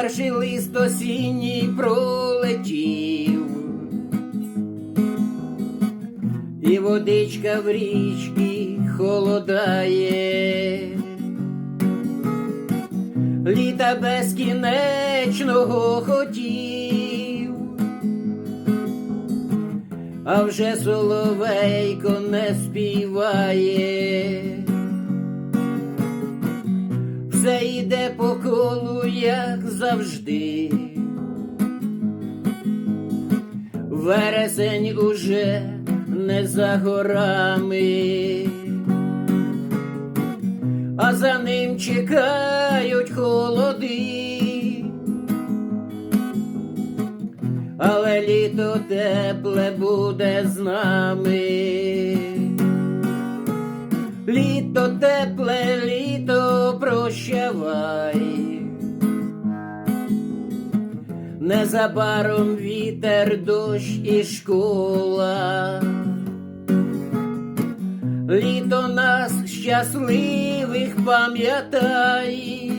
перший лист осінній пролетів, і водичка в річці холодає, літа безкінечного хотів, а вже соловейко не співає все йде по колу, як завжди. Вересень уже не за горами, а за ним чекають холоди. Але літо тепле буде з нами. Незабаром вітер, дощ і школа. Літо нас щасливих пам'ятай.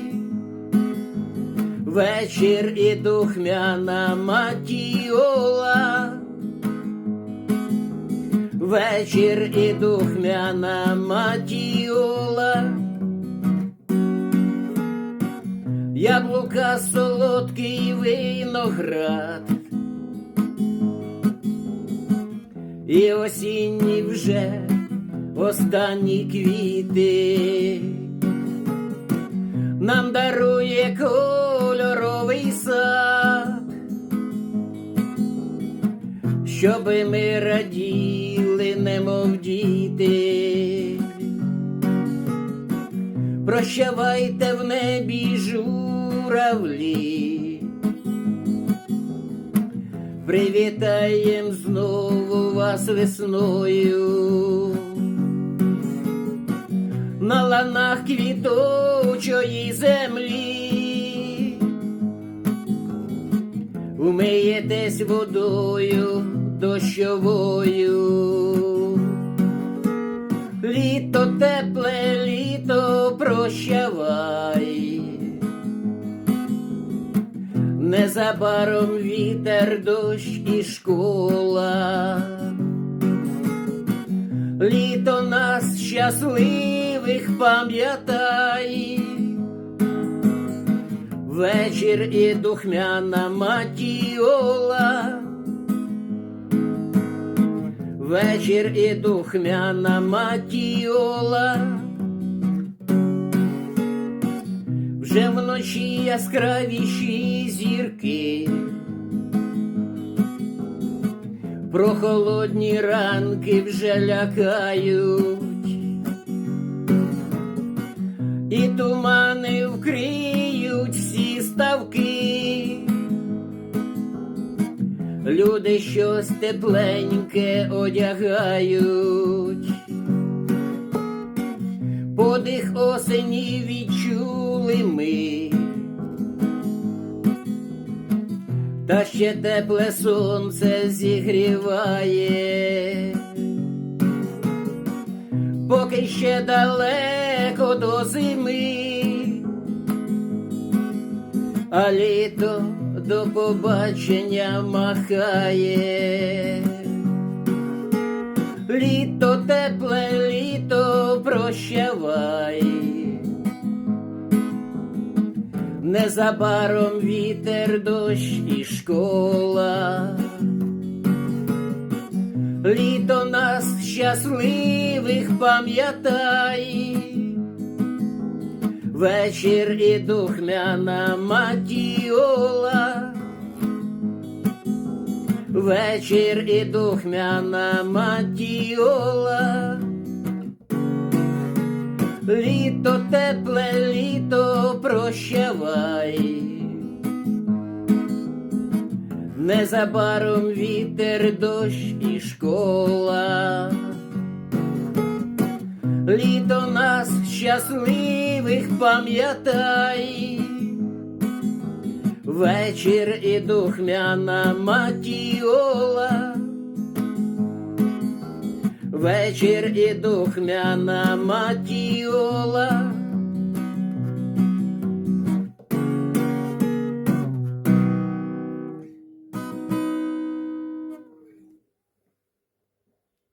Вечір і духмяна матіола. Вечір і духмяна матіола. Яблука солодкий виноград. І осінні вже останні квіти. Нам дарує кольоровий сад. Щоби ми раділи, немов діти. Прощавайте в небі журавлі. Привітаєм знову вас весною. На ланах квіточої землі. Умиєтесь водою дощовою. Літо тепле, літо прощавай. Незабаром вітер, дощ і школа. Літо нас щасливих пам'ятай. Вечір і духмяна матіола. Вечір і духмяна матіола. Вже вночі яскравіші зірки. Прохолодні ранки вже лякають. І тумани вкриють всі ставки. Люди щось тепленьке одягають. Подих осені відчули ми. Та ще тепле сонце зігріває. Поки ще далеко до зими, а літо до побачення махає. Літо тепле, літо прощавай. Незабаром вітер, дощ і школа. Літо нас щасливих пам'ятай. Вечір і духмяна матіола. Вечір і духмяна матіола. Літо тепле, літо прощавай. Незабаром вітер, дощ і школа. Літо нас щасливих пам'ятай. Вечір і духмяна матіола. Вечір і духмяна матіола.